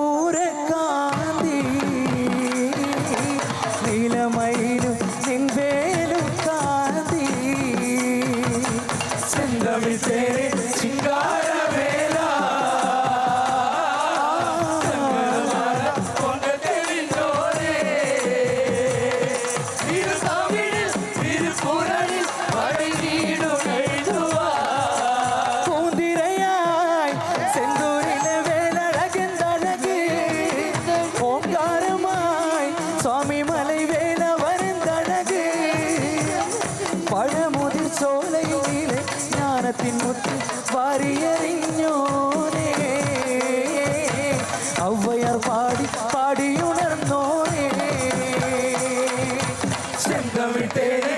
பூர காந்தி நீலமயிலும் நின்வேலும் காந்தி செந்தமிழ் தேரே சுவாமி மலை வேலவரின் தனகு പഴമുതി ചോലയിലെ ജ്ഞാനത്തിൻ മുത്തി വാരിയെറിഞ്ഞോനേ. ഔവയർ പാടി പാടിയുണർന്നോനേ. ശബ്ദമിട്ടേനെ